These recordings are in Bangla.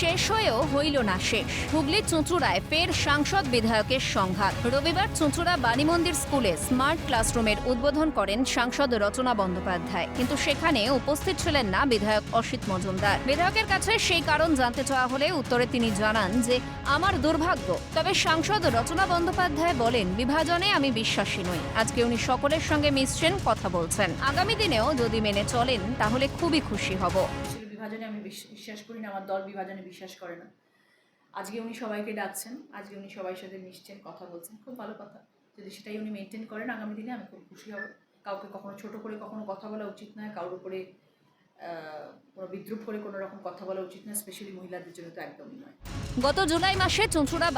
শেষ হয়েও হইল না শেষ। হুগলির চুঁচুড়ায় ফের সাংসদ বিধায়কের সংঘাত। রবিবার চুঁচুড়া বাণী মন্দির স্কুলে স্মার্ট ক্লাসরুমের উদ্বোধন করেন সাংসদ রচনা বন্দ্যোপাধ্যায়। কিন্তু সেখানে উপস্থিত ছিলেন না বিধায়ক অসিত মজুমদার। বিধায়কের কাছে সেই কারণ জানতে চাওয়া হলে উত্তরে তিনি জানান যে, আমার দুর্ভাগ্য। তবে সাংসদ রচনা বন্দ্যোপাধ্যায় বলেন, বিভাজনে আমি বিশ্বাসী নই। আজকে উনি সকলের সঙ্গে মিশছেন, কথা বলছেন। আগামী দিনেও যদি মেনে চলেন, তাহলে খুবই খুশি হব। বিভাজনে আমি বিশ্বাস করি না, আমার দল বিভাজনে বিশ্বাস করে না। আজকে উনি সবাইকে ডাকছেন, আজকে উনি সবাই সাথে মিশছেন, কথা বলছেন, খুব ভালো কথা। যদি সেটাই উনি মেনটেন করেন, আগামী দিনে আমি খুব খুশি হব। কাউকে কখনো ছোট করে কখনো কথা বলা উচিত নয়, কারোর উপরে বিদ্রুপ করে কোনো রকম কথা বলা উচিত নয় স্পেশালি মহিলাদের জন্য তো একদমই নয়। গত জুলাই মাসে চুঁচুড়া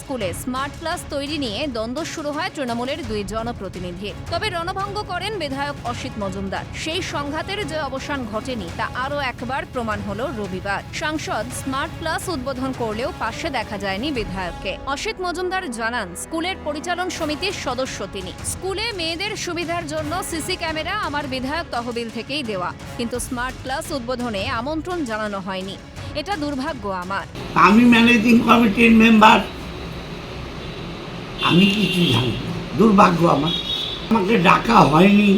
স্কুলে স্মার্ট ক্লাস তৈরি নিয়ে দ্বন্দ্ব শুরু হয় তৃণমূলের দুই জনপ্রতিনিধি তবে রণভঙ্গ করেন বিধায়ক অসিত মজুমদার। সেই সংঘাতের যে অবসান ঘটেনি, তা আরও একবার প্রমাণ হলো রবিবার। সাংসদ স্মার্ট ক্লাস উদ্বোধন করলেও পাশে দেখা যায়নি বিধায়ককে। অসিত মজুমদার জানান, স্কুলের পরিচালন সমিতির সদস্য তিনি। স্কুলে মেয়েদের সুবিধার জন্য সিসি ক্যামেরা আমার বিধায়ক তহবিল থেকেই দেওয়া। কিন্তু স্মার্ট ক্লাস উদ্বোধনে আমন্ত্রণ জানানো হয়নি। এটা দুর্ভাগ্য আমার। আমি ম্যানেজিং কমিটির মেম্বার আমি কিছু জানি দুর্ভাগ্য আমার। আমাকে ডাকা হয়নি।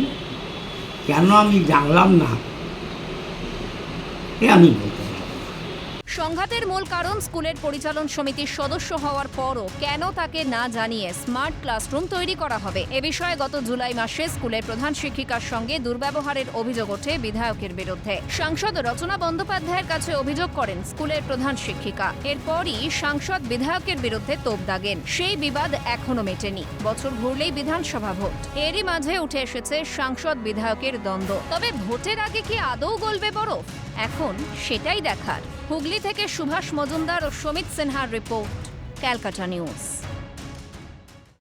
কেন আমি জানলাম না? এ আমি বলতে। সংঘাতের মূল কারণ স্কুলের পরিচালন সমিতির সদস্য হওয়ার পরও কেন তাকে না জানিয়ে স্মার্ট ক্লাসরুম তৈরি করা হবে? এ বিষয়ে গত জুলাই মাসে স্কুলের প্রধান শিক্ষিকার সঙ্গে দুর্ব্যবহারের অভিযোগ ওঠে বিধায়কের বিরুদ্ধে। সাংসদ রচনা বন্দ্যোপাধ্যায়ের কাছে অভিযোগ করেন স্কুলের প্রধান শিক্ষিকা। এরপরই সাংসদ বিধায়কের বিরুদ্ধে তোপ দাগেন। সেই বিবাদ এখনও মেটেনি। বছর ঘুরলেই বিধানসভা ভোট। এরই মাঝে উঠে এসেছে সাংসদ বিধায়কের দ্বন্দ্ব। তবে ভোটের আগে কি আদৌ গলবে বরফ? এখন সেটাই দেখার। হুগলি থেকে সুভাষ মজুমদার ও সমিত সিনহার রিপোর্ট ক্যালকাটা নিউজ।